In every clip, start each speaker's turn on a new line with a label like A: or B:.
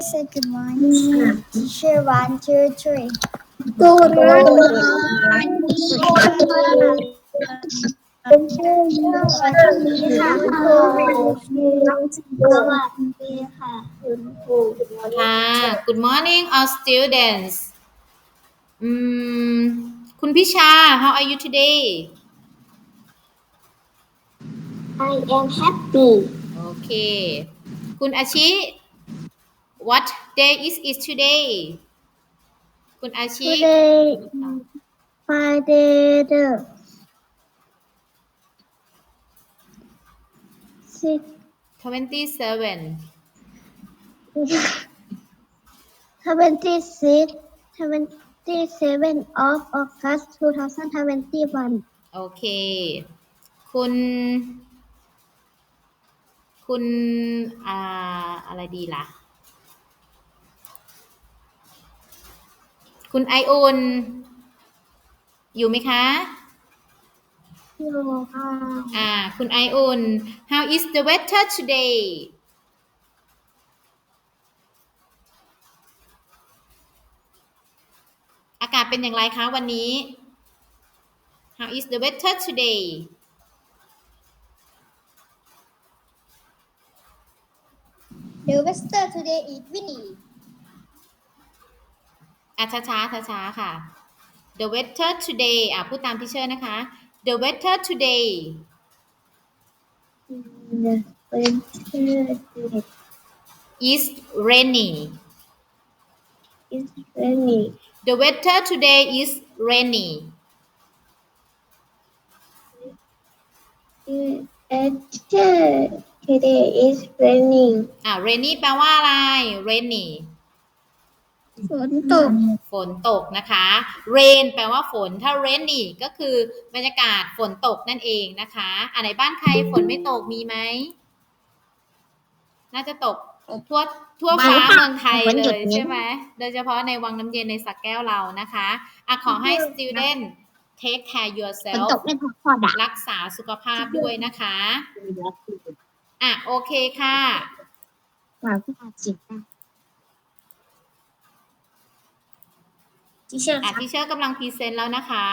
A: say good morning. Teacher one, two, three.
B: Good
A: Teacher สวัสดีค่ะ
C: ค่ะ Good morning all students อืมคุณพิชา how are you today
A: I am happy.
C: โอเค คุณอาชิ What day is it today คุณอาชิ
A: Today, Friday the six
C: 27
A: twenty six twenty seven of August two thousand twenty one.
C: โอเค คุณ คุณ อ่า อะไรดีล่ะ คุณไอโอนอยู่ไหมคะอ่า คุณไอโอน how is the weather today อากาศเป็นอย่างไรคะวันนี้ how is the weather today
A: The weather today is windy.
C: อะช้าช้าช้าช้าๆค่ะ the weather today อะพูดตามที่เชิญนะคะ the weather today
A: The weather today
C: is rainy
A: is rainy.
C: the weather today is rainy
A: The weather today is raining.
C: อะ rainy แปลว่าอะไร rainy
A: ฝนตก
C: ฝนตกนะคะ rain แปลว่าฝน ถ้า rainy ก็คือบรรยากาศฝนตกนั่นเองนะคะอะในบ้านใครฝนไม่ตกมีไหม น่าจะตกทั่วทั่วฟ้าเมืองไทยเลยใช่ไหม โดยเฉพาะในวังน้ำเย็นในสักแก้วเรานะคะอะขอให้ student take care
A: ฝน
C: yourself
A: ตกไม่พอพอดัก
C: รักษาสุขภาพด้วยนะคะ อะโอเคค่ะ
A: หวังว่าจิต ที่เชื่อ
C: อะที่เชอร์กำลังพรีเซนต์แล้วนะคะ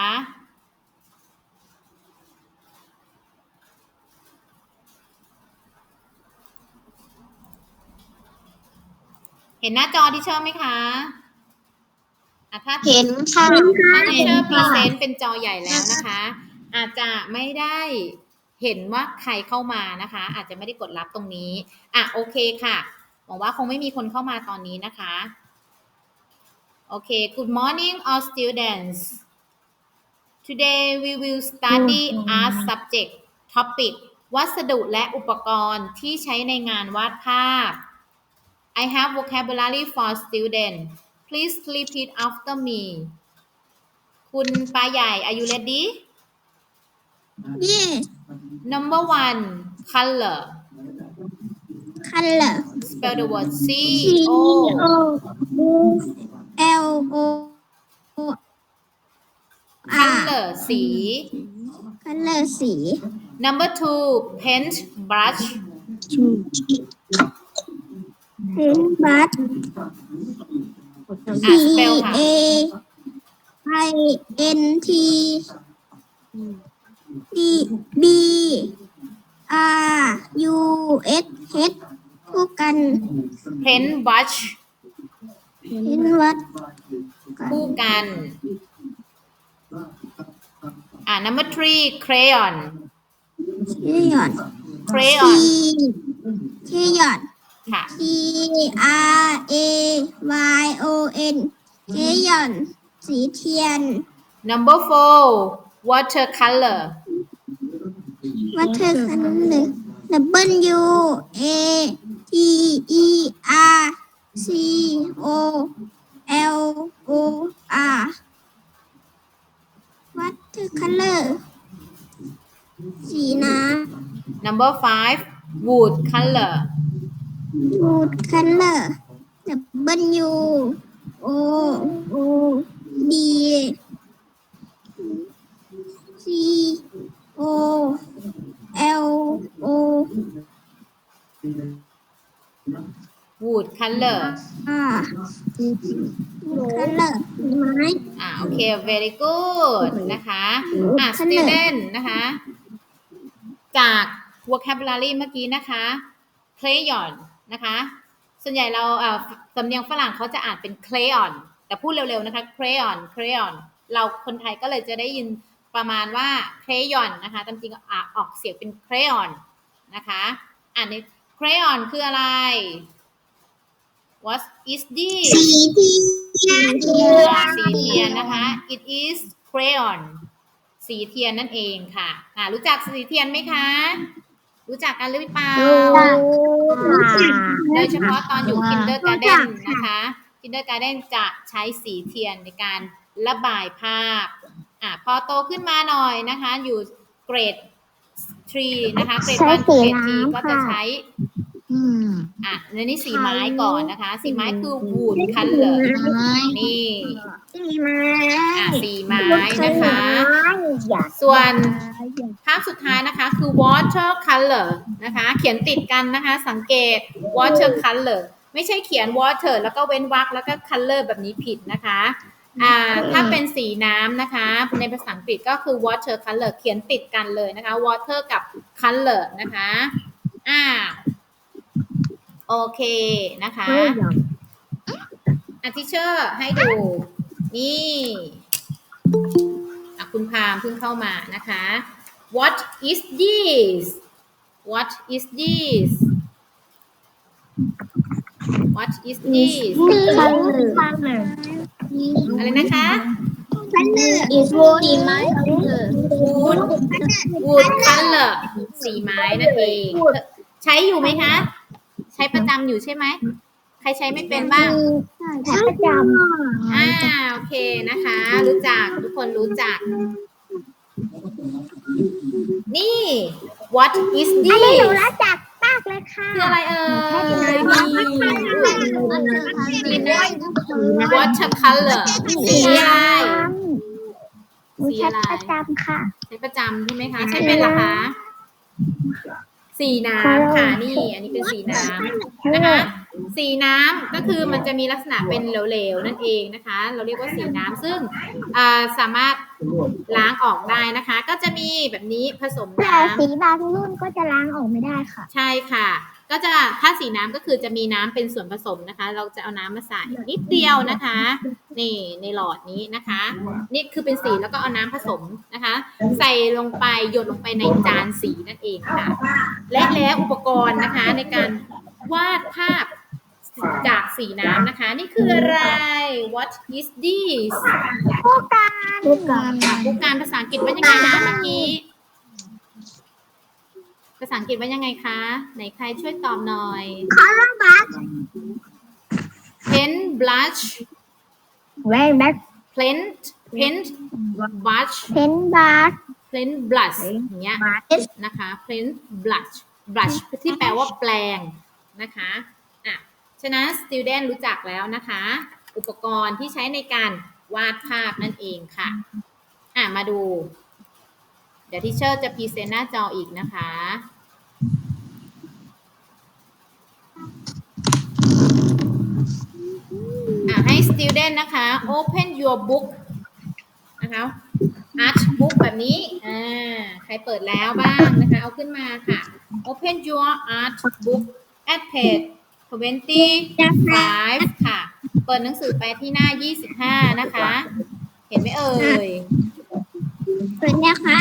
C: เห็นหน้าจอที่เชอร์ไหมคะอะถ้า
A: เห็นค่ะ
C: ถ้าที่เชอร์พรีเซนต์เป็นจอใหญ่แล้วนะคะ อาจจะไม่ได้เห็นว่าใครเข้ามานะคะ อาจจะไม่ได้กดรับตรงนี้ อะโอเคค่ะหวังว่าคงไม่มีคนเข้ามาตอนนี้นะคะ โอเค Good morning all students Today we will study art subject topic วัสดุและอุปกรณ์ที่ใช้ในงานวาดภาพ I have vocabulary for student Please repeat after me คุณปาใหญ่ Are you ready
A: Yes
C: Number one color
A: color
C: Spell the word C
A: C
C: O
A: O L O R
C: color สี
A: color สี
C: Number two paint brush
A: เป็นบัต
C: อะ spell ค่ะ
A: A I N T D B R U S H คู่กัน
C: paint brush
A: เห็นวัด
C: คู่กัน อ่า number three crayon
A: ชื่อหยอด
C: crayon
A: ชื่อหยอด
C: ค่ะ
A: T R A Y O N ชื่อหยอด สีเทียน
C: number four watercolor
A: วัตเทอร์คันหนึ่ง W A T E R C O L O R วัตเทอร์คัลเลอร์สีน้
C: number five wood color ำ
A: วูดคัลเลอร์ W O O D C O L O
C: wood color
D: อ่าคันเลอร์ไม้
C: อ่าโอเค very good นะคะ อ่า
D: Color
C: student นะคะ จาก vocabulary เมื่อกี้นะคะ crayon นะคะ ส่วนใหญ่เราเอ่อสำเนียงฝรั่งเขาจะอ่านเป็น crayon แต่พูดเร็วๆนะคะ crayon crayon เราคนไทยก็เลยจะได้ยินประมาณว่า crayon นะคะตามจริงอะออกเสียงเป็น crayon นะคะ อ่านใน crayon คืออะไร what is this
D: สีเทียน
C: สีเทียนนะคะ it is crayon สีเทียนนั่นเองค่ะ อ่ารู้จักสีเทียนไหมคะ รู้จักกันหรือเปล่า โดยเฉพาะตอนอยู่ kindergarten นะคะ kindergarten จะใช้สีเทียนในการระบายภาพ อะพอโตขึ้นมาหน่อยนะคะ อยู่เกรด3นะคะ เกรด
D: ใช้
C: วัน
D: สี
C: เกรดที
D: น้ำ
C: ก็จะ
D: ค่ะ
C: ใช้
D: อืม
C: อะในนี้สีไม้ก่อนนะคะ สีไม้คือ wood color นี่
D: สีไม้
C: อะสีไม้นะคะ ส่วนภาพสุดท้ายนะคะ คือ water color นะคะ เขียนติดกันนะคะ สังเกต water color ไม่ใช่เขียน water แล้วก็เว้นวรรคแล้วก็ color แบบนี้ผิดนะคะอ่าถ้าเป็นสีน้ำนะคะ ในภาษาอังกฤษก็คือ water color เขียนติดกันเลยนะคะ water กับ color นะคะอ่า โอเคนะคะอาทิเชอร์ให้ดู นี่อะคุณพามเพิ่งเข้ามานะคะ What is this What is this What is this อะไรนะคะ
D: คันเลอร์ is wood สีไม้
C: wood wood color สีไม้นั่นเอง ใช้อยู่ไหมคะ ใช้ประจำอยู่ใช่ไหม ใครใช้ไม่เป็นบ้าง
D: ใช้ประจำ
C: อ่าโอเคนะคะ รู้จักทุกคนรู้จัก นี่ what is
D: อันนี้หนู
C: this
D: รู้จักมากเลยค่ะ
C: คืออะไรเอ่ยนี่ water color สีอะไร
D: หนูใช้ประจำค่ะ
C: ใช้ประจำใช่ไหมคะ ใช้เป็นเหรอคะ สีน้ำค่ะนี่ อันนี้เป็นสีน้ำนะคะ สีน้ำก็คือมันจะมีลักษณะเป็นเหลวๆนั่นเองนะคะ เราเรียกว่าสีน้ำซึ่งอ่าสามารถล้างออกได้นะคะ ก็จะมีแบบนี้ผสม
D: แต่
C: น้ำ
D: สีบางรุ่นก็จะล้างออกไม่ได้ค่ะ
C: ใช่ค่ะ ก็จะถ้าสีน้ำก็คือจะมีน้ำเป็นส่วนผสมนะคะ เราจะเอาน้ำมาใส่นิดเดียวนะคะ นี่ในหลอดนี้นะคะ นี่คือเป็นสีแล้วก็เอาน้ำผสมนะคะ ใส่ลงไปหยดลงไปในจานสีนั่นเองค่ะ และแล้วอุปกรณ์นะคะในการวาดภาพจากสีน้ำนะคะ นี่คืออะไร what is this
D: ผู้การผู้การ
C: ผู้การภาษาอังกฤษว่ายังไงนะเมื่อกี้ ภาษาอังกฤษว่ายังไงคะ ไหนใครช่วยตอบหน่อย
D: คอลัมบัส
C: pen blush
D: แวนแบ็ค
C: pen pen blush
D: เพนบัส
C: pen blush อย่างเงี้ย
D: บัส
C: นะคะ pen blush blush ที่แปลว่าแปลงนะคะอะฉะนั้น student รู้จักแล้วนะคะ อุปกรณ์ที่ใช้ในการวาดภาพนั่นเองค่ะ อะมาดูเดี๋ยวที่เชอร์จะพรีเซนต์หน้าจออีกนะคะ อะให้ student นะคะ open your book นะคะ art book แบบนี้ อ่า ใครเปิดแล้วบ้างนะคะ เอาขึ้นมาค่ะ open your art book at page 25 ค่ะ เปิดหนังสือไปที่หน้า 25 นะคะ เห็นไหมเอ่ย
D: เปิดนะคะ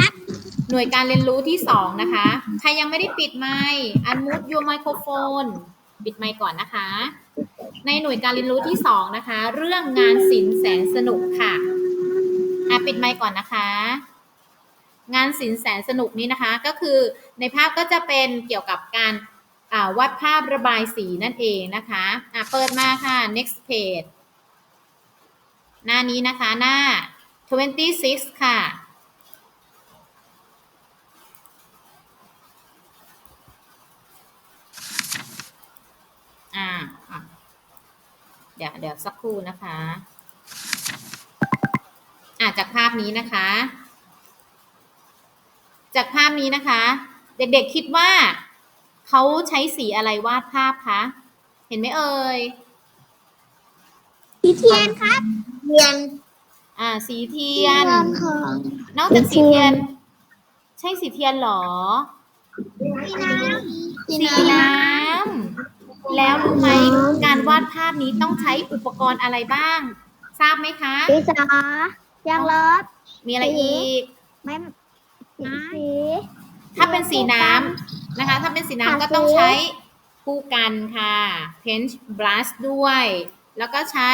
C: หน่วยการเรียนรู้ที่2นะคะ ใครยังไม่ได้ปิดไมค์ unmute your microphone ปิดไมค์ก่อนนะคะ ในหน่วยการเรียนรู้ที่2นะคะ เรื่องงานศิลป์แสนสนุกค่ะอะปิดไมค์ก่อนนะคะ งานศิลป์แสนสนุกนี้นะคะ ก็คือในภาพก็จะเป็นเกี่ยวกับการาวาดภาพระบายสีนั่นเองนะคะอะเปิดมาค่ะ next page หน้านี้นะคะหน้า 26 ค่ะ อ่าอะเดี๋ยวเดี๋ยวสักครู่นะคะ อ่าจากภาพนี้นะคะ จากภาพนี้นะคะ เด็กๆคิดว่าเขาใช้สีอะไรวาดภาพคะเห็นไหมเอ่ย
D: สีเทียนครับเทียน
C: อ่า สีเทียน
D: ของ
C: นอกจากสีเทียน ใช่สีเทียนเหรอ
D: สีน้ำ
C: สีน้ำ แล้วรู้ไหมการวาดภาพนี้ต้องใช้อุปกรณ์อะไรบ้าง ทราบไหมคะ
D: สีสอยางลบ
C: มีอะไรอีก
D: ไม่สีสี
C: ถ้าเป็นสีน้ำนะคะ ถ้าเป็นสีน้ำก็ต้องใช้ผู้กันค่ะ paint brush ด้วย แล้วก็ใช้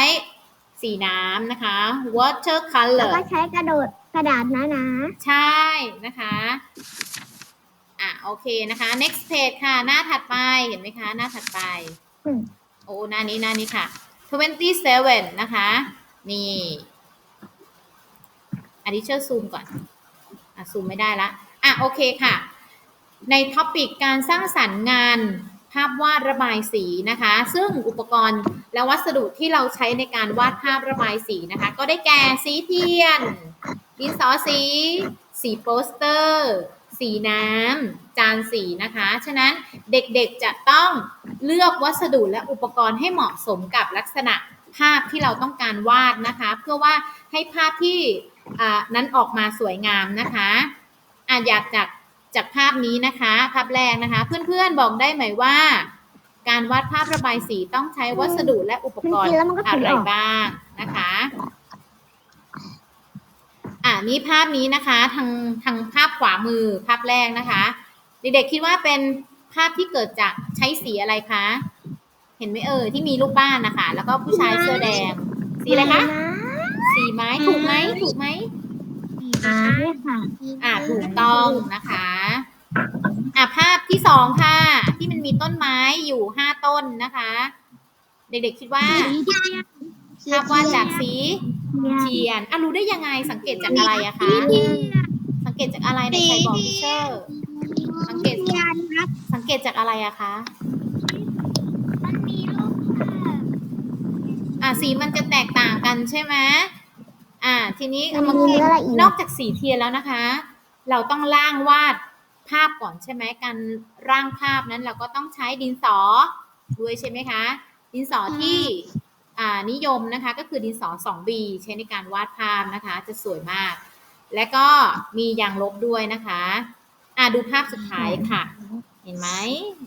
C: สีน้ำนะคะ water
D: แล้ว
C: color
D: ก็ใช้กระโดดกระดาษนะนะ
C: ใช่นะคะอะ โอเคนะคะ next page ค่ะ หน้าถัดไป เห็นไหมคะ หน้าถัดไป
D: อืม
C: โอ้ หน้านี้ หน้านี้ค่ะ27นะคะ นี่อันนี้เชื่อซูมก่อน อะ ซูมไม่ได้ละ อะ โอเคค่ะ ในท็อปิกการสร้างสรรค์งานภาพวาดระบายสีนะคะ ซึ่งอุปกรณ์และวัสดุที่เราใช้ในการวาดภาพระบายสีนะคะ ก็ได้แก่สีเทียนดินสอสี สีโปสเตอร์ สีน้ำจานสีนะคะ ฉะนั้นเด็กๆจะต้องเลือกวัสดุและอุปกรณ์ให้เหมาะสมกับลักษณะภาพที่เราต้องการวาดนะคะ เพื่อว่าให้ภาพที่อ่านั้นออกมาสวยงามนะคะอะอยากจากจากภาพนี้นะคะภาพแรกนะคะ เพื่อนๆบอกได้ไหมว่า การวาดภาพระบายสีต้องใช้วัสดุและอุปกรณ์
D: มันกินแล้วมันก็
C: อะ
D: สี
C: ไร
D: ออก
C: บ้างนะคะอ่า นี่ภาพนี้นะคะทางทางภาพขวามือภาพแรกนะคะเด็กๆคิดว่าเป็นภาพที่เกิดจากใช้สีอะไรคะ เห็นไหมเอ่ยที่มีรูปบ้านนะคะ แล้วก็ผู้ชายเสื้อแดง สีอะไรคะสีไม้ถูกไหมถูกไหม
D: อ่าค่ะ
C: อ่าถูกต้องนะคะอ่าภาพที่สองค่ะ ที่มันมีต้นไม้อยู่ห้าต้นนะคะ เด็กๆคิดว่าภาพวาดจากสี เทียนอะรู้ได้ยังไงสังเกตจากอะไรอะคะ สังเกตจากอะไรในใครบอกพิเชอร์ สังเกต
D: เทียนครับ
C: สังเกตจากอะไรอะคะ
D: มันมีรูปภาพ
C: อะสีมันจะแตกต่างกันใช่ไหมอ่าทีนี้
D: มัน
C: มัน
D: มีอะไรอีก
C: นอกจากสีเทียนแล้วนะคะ เราต้องร่างวาดภาพก่อนใช่ไหมการร่างภาพนั้นเราก็ต้องใช้ดินสอด้วยใช่ไหมคะ ดินสอที่อ่า นิยมนะคะก็คือดินสอ 2B ใช้ในการวาดภาพนะคะจะสวยมาก และก็มียางลบด้วยนะคะอ่าดูภาพสุดท้ายค่ะ เห็นไหม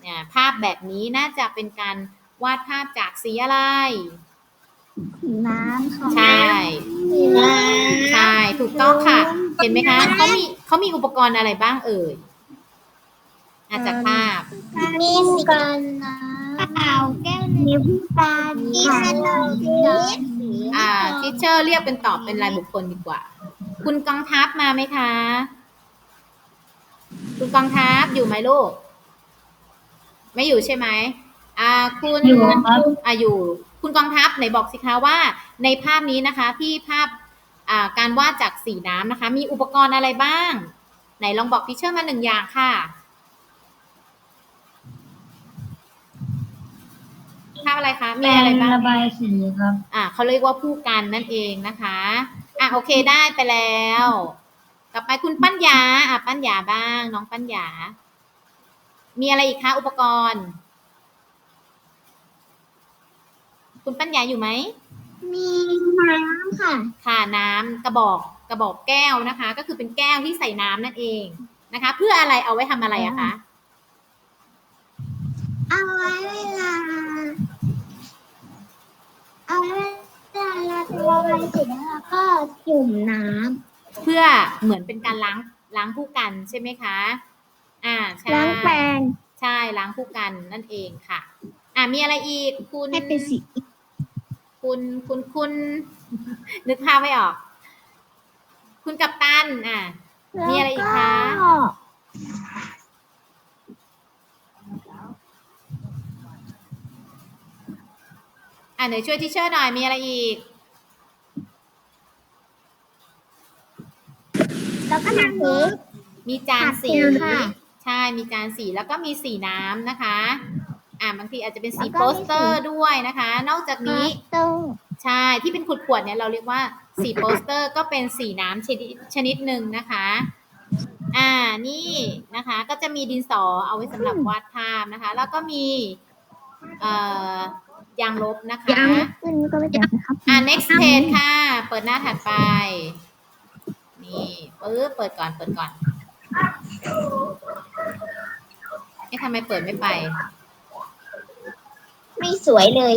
C: เนี่ยภาพแบบนี้น่าจะเป็นการวาดภาพจากสีอะไร
D: สีน้ำค่ะ
C: ใช่
D: สีน้ำ
C: ใช่ถูกต้องค่ะ เห็นไหมคะเขามีเขามีอุปกรณ์อะไรบ้างเอ่ยอาจากภาพ
D: มีสีกันนะ เปล่าแก้วมีผู้การมีขนมสี
C: อ่าทิเชอร์เรียกเป็นตอบเป็นรายบุคคลดีกว่า คุณกองทัพมาไหมคะ คุณกองทัพอยู่ไหมลูก ไม่อยู่ใช่ไหมอ่าคุณ
D: อยู่ครับ
C: อ่าอยู่ คุณกองทัพไหนบอกสิคะว่า ในภาพนี้นะคะ ที่ภาพอ่าการวาดจากสีน้ำนะคะ มีอุปกรณ์อะไรบ้าง ไหนลองบอกพิเชอร์มาหนึ่งอย่างค่ะ ภาพอะไรคะมีอะไรบ้าง
D: ระบายสีครับ
C: อ่าเขาเรียกว่าผู้กันนั่นเองนะคะ อะโอเคได้ไปแล้ว ต่อไปคุณปัญญา อะปัญญาบ้าง น้องปัญญา มีอะไรอีกคะอุปกรณ์ คุณปัญญาอยู่ไหม
D: มีน้ำค่ะ
C: ค่ะน้ำกระบอกกระบอกแก้วนะคะ ก็คือเป็นแก้วที่ใส่น้ำนั่นเองนะคะ เพื่ออะไรเอาไว้ทำอะไรอะคะ
D: เอาไว้เวลา เอาไว้เวลาเราจะระบายสีแล้วก็จุ่มน้
C: เพื่อเหมือนเป็นการล้างล้างผู้กันใช่ไหมคะ อ่าำใช่
D: ล้างแปรง
C: ใช่ล้างผู้กันนั่นเองค่ะ อ่ามีอะไรอีกคุณ
D: ให้เป็นสี
C: คุณคุณคุณ นึกภาพไม่ออก คุณกัปตันอะมีอะไรอีกคะ
D: แล้วก็
C: อะเดี๋ยวช่วยทิเชอร์หน่อยมีอะไรอีก
D: แล้วก็น้ำสี
C: มีจานสี
D: ผัดค่ะ
C: ใช่มีจานสีแล้วก็มีสีน้ำนะคะ อ่าบางทีอาจจะเป็นสี
D: แล้วก็
C: โป
D: มี
C: สเตอร์
D: สี
C: ด้วยนะคะ นอกจากนี้
D: ตู้
C: ใช่ที่เป็นขวดๆเนี่ยเราเรียกว่าสีโปสเตอร์ก็เป็นสีน้ำชนิดชนิดหนึ่งนะคะ อ่านี่นะคะ ก็จะมีดินสอเอาไว้สำหรับวาดภาพนะคะ แล้วก็มีเอ่อ ยางลบนะคะ
D: ยังไม่ขึ้นก็ไม่เป็นไรครับ
C: อ่า next page ค่ะ เปิดหน้าถัดไป นี่ปึ๊บเปิดก่อน เปิดก่อนเอ๊ะทำไมเปิดไม่ไป
D: ไม่สวยเลย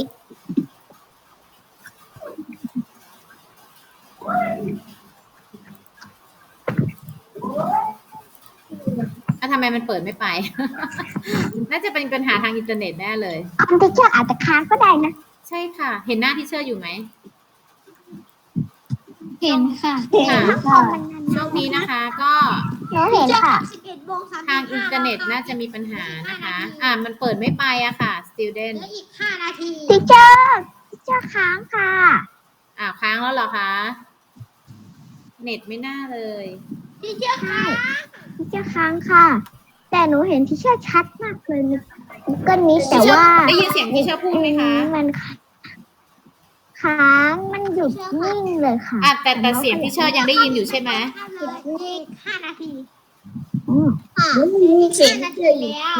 C: อะทำไมมันเปิดไม่ไป น่าจะเป็นปัญหาทางอินเทอร์เน็ตแน่เลย
D: อันที่เชื่ออาจจะค้างก็ได้นะ
C: ใช่ค่ะ เห็นหน้าที่เชอร์อยู่ไหม
D: เห็นค่ะ
C: ค่ะ
D: ค่ะ
C: ช่วงนี้นะคะ ก็
D: หนูเห็นค่ะ
C: ทางอินเทอร์เน็ตน่าจะมีปัญหานะคะ อ่ามันเปิดไม่ไปอะค่ะ student
D: เหลืออีกห้านาทีทิเชอร์ทิเชอร์ค้างค่ะ
C: อ่าค้างแล้วเหรอคะ เน็ตไม่น่าเลย
D: ทิเชอร์ค้า งทิเชอร์ค้างค่ะ แต่หนูเห็นทิเชอร์ชัดมากเลยในก็นี้แต่ว่า
C: ได้ยินเสียงที่เชอร์พูดไหมคะ
D: มันค้างมันหยุดนิ่งเลยค่ะ
C: อะแต่แต่เสียงที่เชอร์ยังได้ยินอยู่ใช่ไหม
D: อีกห้านาที
B: อืม
D: แล้วมีเสียงนาทีแล้ว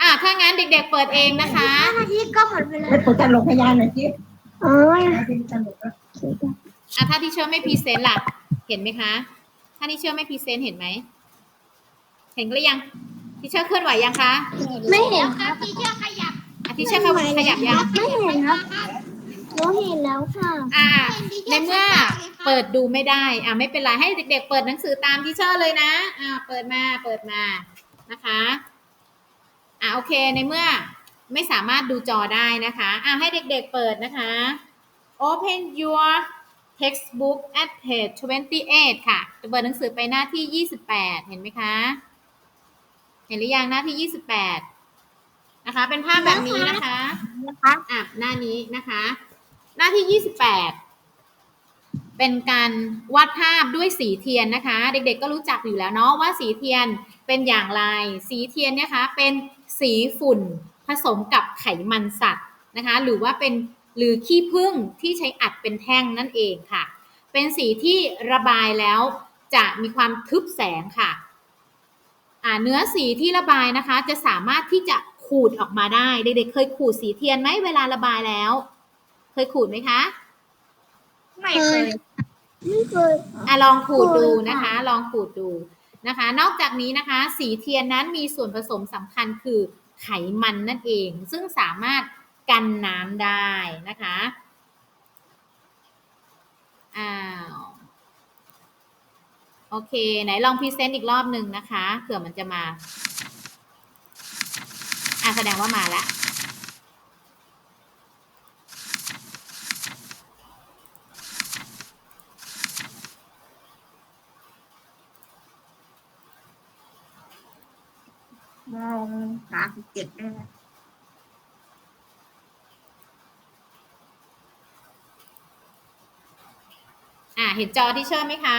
C: อะถ้างั้นเด็ก ๆ เปิดเองนะคะ
D: ห้านาทีก็หมดไปเล
B: ไม่
D: ย
B: เปิดการลงพยานหน่อยสิ
D: โอ้ย
B: เป็นตลกแล้ว
C: อะถ้าที่เชอร์ไม่พรีเซนต์ล่ะ เห็นไหมคะ ถ้าที่เชอร์ไม่พรีเซนต์เห็นไหม เห็นหรือยังที่เชอร์เคลื่อนไหวยังคะ
D: ไม่เห็นครับที่เชื่อขยับ
C: อะที่เชอร์ขยับยัง
D: ไม่เห็นครับหนูเห็นแล้วค่ะ
C: อ่าในเมื่อเปิดดูไม่ได้ อ่าไม่เป็นไรให้เด็ก ๆ เปิดหนังสือตามที่เชอร์เลยนะ อ่าเปิดมาเปิดมานะคะอ่าโอเคในเมื่อไม่สามารถดูจอได้นะคะอ่าให้เด็ก ๆเปิดนะคะ Open your textbook at page 28 ค่ะจะเปิดหนังสือไปหน้าที่ 28 เห็นไหมคะเห็นหรือยังหน้าที่28นะคะ เป็นภาพแบบนี้นะคะ
D: นะคะ
C: อะหน้านี้นะคะ หน้าที่28เป็นการวาดภาพด้วยสีเทียนนะคะ เด็กๆก็รู้จักอยู่แล้วเนาะว่าสีเทียนเป็นอย่างไร สีเทียนเนี่ยคะ เป็นสีฝุ่นผสมกับไขมันสัตว์นะคะ หรือว่าเป็นหรือขี้ผึ้งที่ใช้อัดเป็นแท่งนั่นเองค่ะ เป็นสีที่ระบายแล้วจะมีความทึบแสงค่ะอ่า เนื้อสีที่ระบายนะคะ จะสามารถที่จะขูดออกมาได้ เด็กๆเคยขูดสีเทียนไหมเวลาระบายแล้ว เคยขูดไหมคะ
D: ไม่เคยไม่เคย
C: อะลองขูดดู
D: เคยค่ะ
C: นะคะ ลองขูดดูนะคะ นอกจากนี้นะคะ สีเทียนนั้นมีส่วนผสมสำคัญคือไขมันนั่นเอง ซึ่งสามารถกันน้ำได้นะคะอ้าว โอเค ไหนลองพรีเซนต์อีกรอบหนึ่งนะคะเผื่อมันจะมาอะแสดงว่ามาแล้ว
B: มองสามสิบเจ็ดได้ไหม
C: อะเห็นจอที่เชอร์ไหมคะ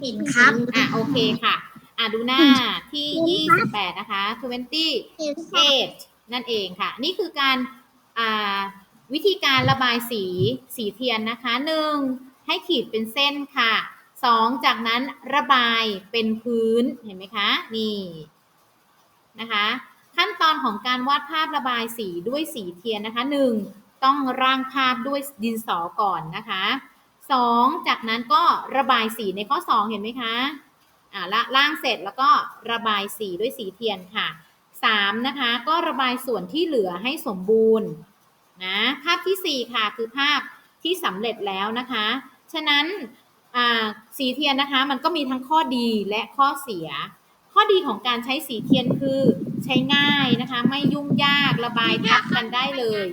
D: เห็นครับ
C: อะโอเคค่ะ อะดูหน้าที่28นะคะ20
D: เห็นค่ะ
C: 8นั่นเองค่ะ นี่คือการอ่าวิธีการระบายสีสีเทียนนะคะหนึ่งให้ขีดเป็นเส้นค่ะสองจากนั้นระบายเป็นพื้นเห็นไหมคะ นี่นะคะ ขั้นตอนของการวาดภาพระบายสีด้วยสีเทียนนะคะหนึ่งต้องร่างภาพด้วยดินสอก่อนนะคะ สองจากนั้นก็ระบายสีในข้อสองเห็นไหมคะอ่าละล่างเสร็จแล้วก็ระบายสีด้วยสีเทียนค่ะสามนะคะ ก็ระบายส่วนที่เหลือให้สมบูรณ์นะภาพที่สี่ค่ะคือภาพที่สำเร็จแล้วนะคะ ฉะนั้นอ่าสีเทียนนะคะมันก็มีทั้งข้อดีและข้อเสีย ข้อดีของการใช้สีเทียนคือใช้ง่ายนะคะ ไม่ยุ่งยากระบายทับกันได้เลย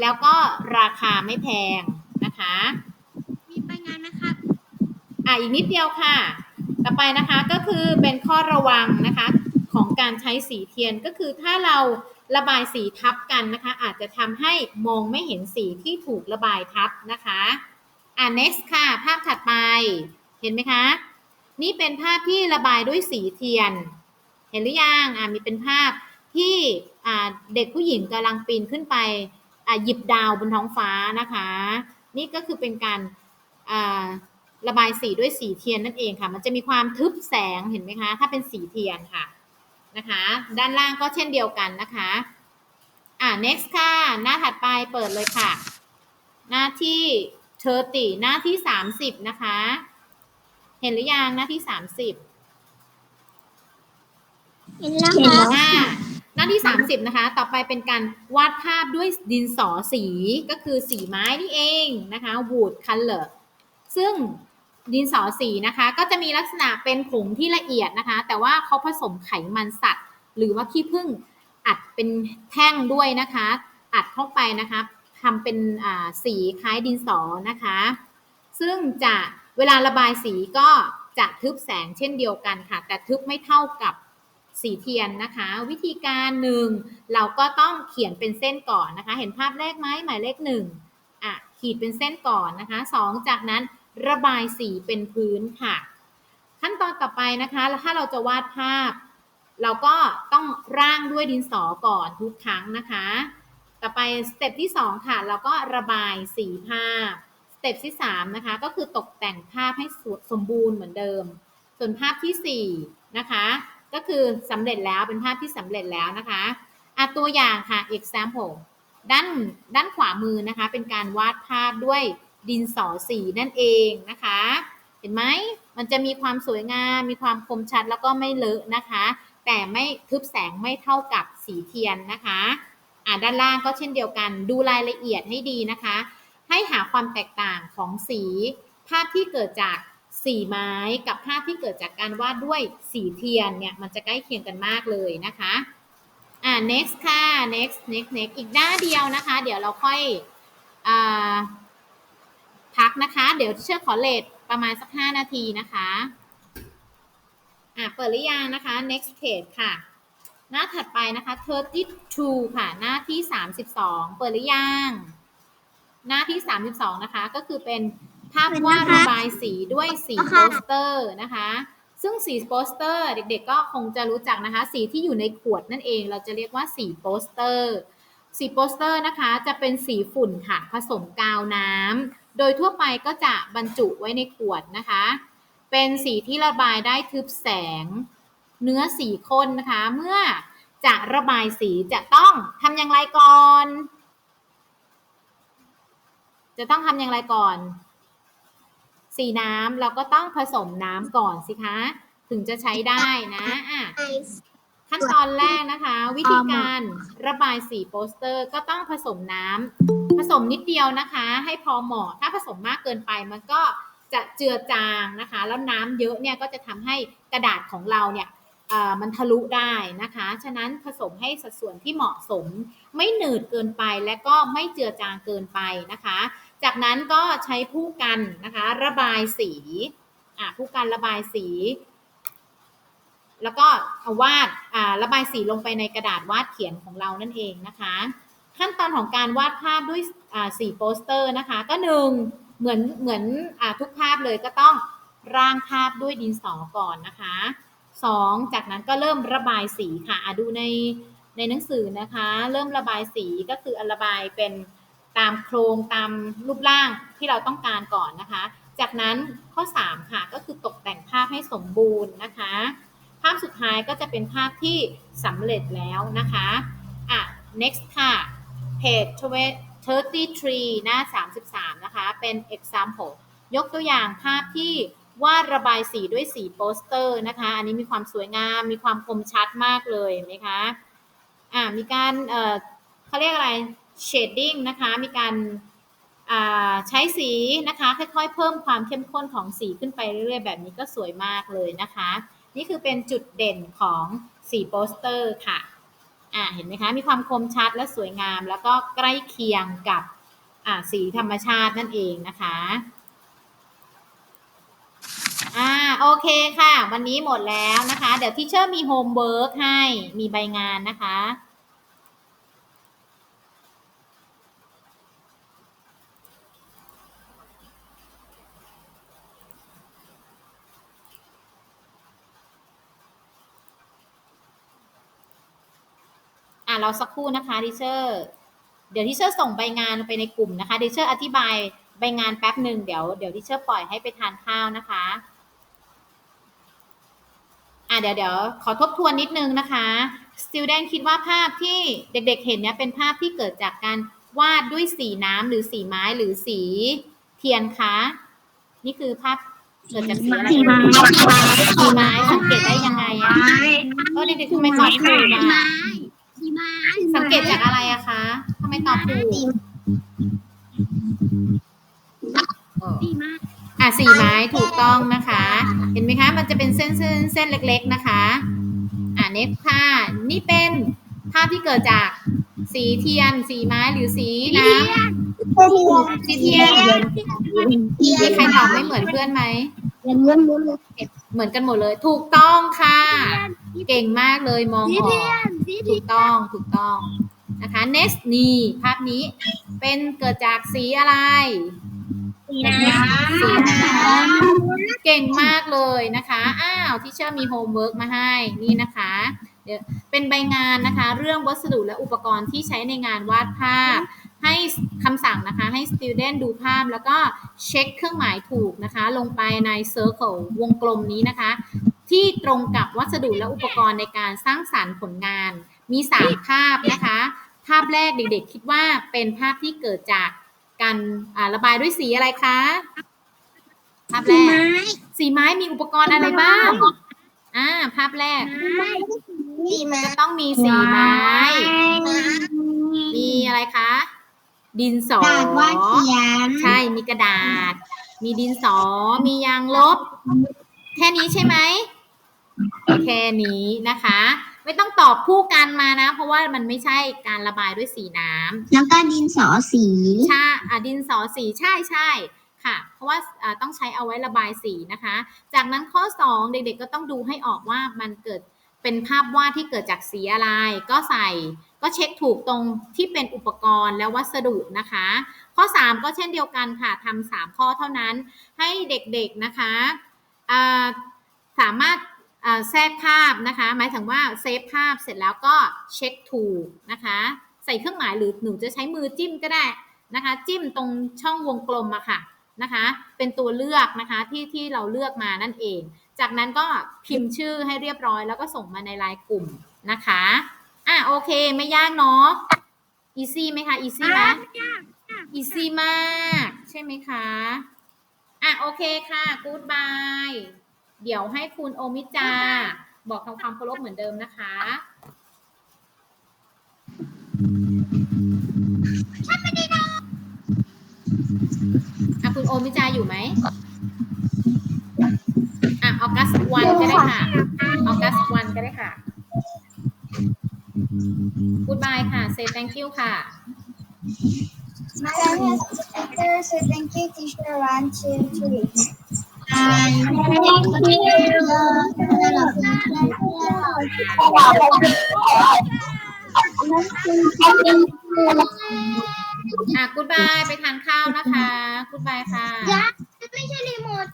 C: แล้วก็ราคาไม่แพงนะคะ
D: มีไปงานนะครับ
C: อะอีกนิดเดียวค่ะ ต่อไปนะคะก็คือเป็นข้อระวังนะคะของการใช้สีเทียนก็คือถ้าเราระบายสีทับกันนะคะ อาจจะทำให้มองไม่เห็นสีที่ถูกระบายทับนะคะอะ next ค่ะ ภาพถัดไปเห็นไหมคะ นี่เป็นภาพที่ระบายด้วยสีเทียน เห็นหรือยังอะมีเป็นภาพที่อ่าเด็กผู้หญิงกำลังปีนขึ้นไปอะหยิบดาวบนท้องฟ้านะคะ นี่ก็คือเป็นการอ่า ระบายสีด้วยสีเทียนนั่นเองค่ะ มันจะมีความทึบแสงเห็นไหมคะ ถ้าเป็นสีเทียนค่ะนะคะ ด้านล่างก็เช่นเดียวกันนะคะ อ่า next ค่ะ หน้าถัดไปเปิดเลยค่ะ หน้าที่เทอร์ติหน้าที่สามสิบนะคะ เห็นหรือยังหน้าที่สามสิบ
D: เห็นแล้วครับ
C: หน้าหน้าที่ 30 นะคะ ต่อไปเป็นการวาดภาพด้วยดินสอสีก็คือสีไม้นี่เองนะคะ wood color ซึ่ง ดินสอสีนะคะ ก็จะมีลักษณะเป็นผงที่ละเอียดนะคะ แต่ว่าเขาผสมไขมันสัตว์ หรือว่าขี้ผึ้งอัดเป็นแท่งด้วยนะคะ อัดเข้าไปนะคะทำเป็นสีคล้ายดินสอนะคะ ซึ่งจะเวลาระบายสีก็จะทึบแสงเช่นเดียวกันค่ะ แต่ทึบไม่เท่ากับสีเทียนนะคะ วิธีการหนึ่งเราก็ต้องเขียนเป็นเส้นก่อนนะคะ เห็นภาพแรกไหมหมายเลขหนึ่งอะขีดเป็นเส้นก่อนนะคะสองจากนั้น ระบายสีเป็นพื้นค่ะ ขั้นตอนต่อไปนะคะแล้วถ้าเราจะวาดภาพ เราก็ต้องร่างด้วยดินสอก่อนทุกครั้งนะคะ ต่อไปสเต็ปที่ 2 ค่ะ เราก็ระบายสีภาพสเต็ปที่3นะคะก็คือตกแต่งภาพให้สสมบูรณ์เหมือนเดิม ส่วนภาพทีสี่4นะคะก็คือสำเร็จแล้วเป็นภาพที่สำเร็จแล้วนะคะอะตัวอย่างค่ะ example ด้านด้านขวามือนะคะ เป็นการวาดภาพด้วย ดินสอสีนั่นเองนะคะ เห็นไหมมันจะมีความสวยงาม มีความคมชัดแล้วก็ไม่เลอะนะคะ แต่ไม่ทึบแสงไม่เท่ากับสีเทียนนะคะอ่าด้านล่างก็เช่นเดียวกัน ดูรายละเอียดให้ดีนะคะ ให้หาความแตกต่างของสี ภาพที่เกิดจากสีไม้กับภาพที่เกิดจากการวาดด้วยสีเทียนเนี่ยมันจะใกล้เคียงกันมากเลยนะคะอ่า next ค่ะ next next next อีกหน้าเดียวนะคะ เดี๋ยวเราค่อยอ่า พักนะคะ เดี๋ยวเชื่อขอเลทประมาณสัก 5 นาทีนะคะอ่าเปิดหรือยังนะคะ next page ค่ะ หน้าถัดไปนะคะ 32 ค่ะ หน้าที่ 32 เปิดหรือยัง หน้าที่ 32 นะคะ ก็คือเป็นภาพวาดระบายสีด้วยสีโปสเตอร์นะคะ ซึ่งสีโปสเตอร์เด็กๆ ก็คงจะรู้จักนะคะ สีที่อยู่ในขวดนั่นเอง เราจะเรียกว่าสีโปสเตอร์ สีโปสเตอร์นะคะ จะเป็นสีฝุ่นค่ะ ผสมกาวน้ำ โดยทั่วไปก็จะบรรจุไว้ในขวดนะคะ เป็นสีที่ระบายได้ทึบแสง เนื้อสีข้นนะคะ เมื่อจะระบายสีจะต้องทำอย่างไรก่อน จะต้องทำอย่างไรก่อน สีน้ำเราก็ต้องผสมน้ำก่อนสิคะ ถึงจะใช้ได้นะอะ ขั้นตอนแรกนะคะ วิธีการระบายสีโปสเตอร์ก็ต้องผสมน้ำผสมนิดเดียวนะคะ ให้พอเหมาะถ้าผสมมากเกินไปมันก็จะเจือจางนะคะ แล้วน้ำเยอะเนี่ยก็จะทำให้กระดาษของเราเนี่ยมันทะลุได้นะคะ ฉะนั้นผสมให้สัดส่วนที่เหมาะสม ไม่หนืดเกินไปและก็ไม่เจือจางเกินไปนะคะ จากนั้นก็ใช้ผู้กันนะคะ ระบายสีผู้กันระบายสี แล้วก็วาดระบายสีลงไปในกระดาษวาดเขียนของเรานั่นเองนะคะ ขั้นตอนของการวาดภาพด้วยสีโปสเตอร์นะคะ ก็หนึ่งเหมือนเหมือนอทุกภาพเลยก็ต้องร่างภาพด้วยดินสอก่อนนะคะสองจากนั้นก็เริ่มระบายสีค่ะะดูในในหนังสือนะคะ เริ่มระบายสีก็คือระบายเป็นตามโครงตามรูปร่างที่เราต้องการก่อนนะคะ จากนั้นข้อ 3 ค่ะก็คือตกแต่งภาพให้สมบูรณ์นะคะ ภาพสุดท้ายก็จะเป็นภาพที่สำเร็จแล้วนะคะ อะ next ค่ะ page 33 หน้า 33 นะคะ เป็น example ยกตัวอย่างภาพที่วาดระบายสีด้วยสีโปสเตอร์นะคะ อันนี้มีความสวยงาม มีความคมชัดมากเลยเห็นไหมคะ อะมีการ เอ่อเขาเรียกอะไร shading นะคะ มีการใช้สีนะคะ ค่อยๆ เพิ่มความเข้มข้นของสีขึ้นไปเรื่อยๆ แบบนี้ก็สวยมากเลยนะคะ นี่คือเป็นจุดเด่นของสีโปสเตอร์ค่ะอ่าเห็นไหมคะ มีความคมชัดและสวยงาม แล้วก็ใกล้เคียงกับอ่าสีธรรมชาตินั่นเองนะคะอ่าโอเคค่ะ วันนี้หมดแล้วนะคะ เดี๋ยวที่เชอร์มีโฮมเวิร์กให้มีใบงานนะคะ อ่าเราสักครู่นะคะดิเชอร์เดี๋ยวดิเชอร์ส่งใบงานไปในกลุ่มนะคะดิเชอร์อธิบายใบงานแป๊บหนึ่งเดี๋ยวเดี๋ยวดิเชอร์ปล่อยให้ไปทานข้าวนะคะอ่าเดี๋ยวเดี๋ยวขอทบทวนนิดนึงนะคะ student คิดว่าภาพที่เด็กๆเห็นเนี่ยเป็นภาพที่เกิดจากการวาดด้วยสีน้ำหรือสีไม้หรือสีเทียนคะ นี่คือภาพเกิดจากสีอะไร
D: สีไม้
C: สีไม้สังเกตได้ยังไงอะก็เด็กๆทำไมตอบถูกอะ
D: สีไม้
C: สังเกตจากอะไรอะคะทำไมตอบถูกเออ
D: สีไม้
C: อะสีไม้ถูกต้องนะคะ เห็นไหมคะ มันจะเป็นเส้นเส้นเส้นเล็กๆนะคะ อะเน็ตค่ะ นี่เป็นภาพที่เกิดจากสีเทียน สีไม้หรือสีน้ำสีเทียนมีใครตอบไม่เหมือนเพื่อนไหม
D: เงินเงินเงิน
C: เหมือนกันหมดเลย ถูกต้องค่ะ เก่งมากเลยมองออกถูกต้องถูกต้องนะคะ next นี่ภาพนี้เป็นเกิดจากสีอะไร
D: สีน้
C: สีน้ำเก่งมากเลยนะคะ อ้าวที่เชอร์มีโฮมเวิร์กมาให้นี่นะคะเดี๋ยวเป็นใบงานนะคะ เรื่องวัสดุและอุปกรณ์ที่ใช้ในงานวาดภาพ ให้คำสั่งนะคะให้ student ดูภาพแล้วก็เช็คเครื่องหมายถูกนะคะ ลงไปใน circle วงกลมนี้นะคะ ที่ตรงกับวัสดุและอุปกรณ์ในการสร้างสรรค์ผลงาน มี 3 ภาพนะคะ ภาพแรกเด็กๆ คิดว่าเป็นภาพที่เกิดจากการอ่าระบายด้วยสีอะไรคะ ภาพำแร
D: สี
C: ก
D: ไม้
C: สีไม้มีอุปกรณ์อะไรบ้างอ่าภาพแรก
D: สีไม้
C: จะต้องมีสีไม้ มีอะไรคะ ดินสอ
D: ดาดวาดเขียน
C: ใช่มีกระดาษ มีดินสอ มียางลบ แค่นี้ใช่ไหมแค่นี้นะคะ ไม่ต้องตอบคู่กันมานะ เพราะว่ามันไม่ใช่การระบายด้วยสีน้ำ
D: แล้วก็ดินสอสี
C: ใช่อะดินสอสีใช่ใช่ค่ะ เพราะว่าอ่าต้องใช้เอาไว้ระบายสีนะคะ จากนั้นข้อ 2 เด็กๆก็ต้องดูให้ออกว่ามันเกิดเป็นภาพวาดที่เกิดจากสีอะไร ก็ใส่ ก็เช็คถูกตรงที่เป็นอุปกรณ์และวัสดุนะคะ ข้อ 3 ก็เช่นเดียวกันค่ะทำสามข้อเท่านั้นให้เด็กๆนะคะสามารถแทรกภาพนะคะ หมายถึงว่าเซฟภาพเสร็จแล้วก็เช็คถูกนะคะ ใส่เครื่องหมายหรือหนูจะใช้มือจิ้มก็ได้นะคะ จิ้มตรงช่องวงกลมอะค่ะนะคะ เป็นตัวเลือกนะคะที่ที่เราเลือกมานั่นเอง จากนั้นก็พิมพ์ชื่อให้เรียบร้อย แล้วก็ส่งมาในไลน์กลุ่มนะคะ อะโอเคไม่ยากเนาะอีซี่ไหมคะอีซี่ไหมอีซี่มาก ใช่ไหมคะ อะโอเคค่ะกู๊ดบายเดี๋ยวให้คุณโอมิจา บอกทำความเคารพเหมือนเดิมนะคะอะคุณโอมิจาอยู่ไหมอะออกัสวันก็ได้ค่ะออกัสวันก็ได้ค่ะ goodbye ค่ะ say thank you ค่ะ
D: Teacher, so thank you, teacher. One, two, three. Thank you.
C: อะ goodbye ไปทานข้าวนะคะ goodbye ค่ะ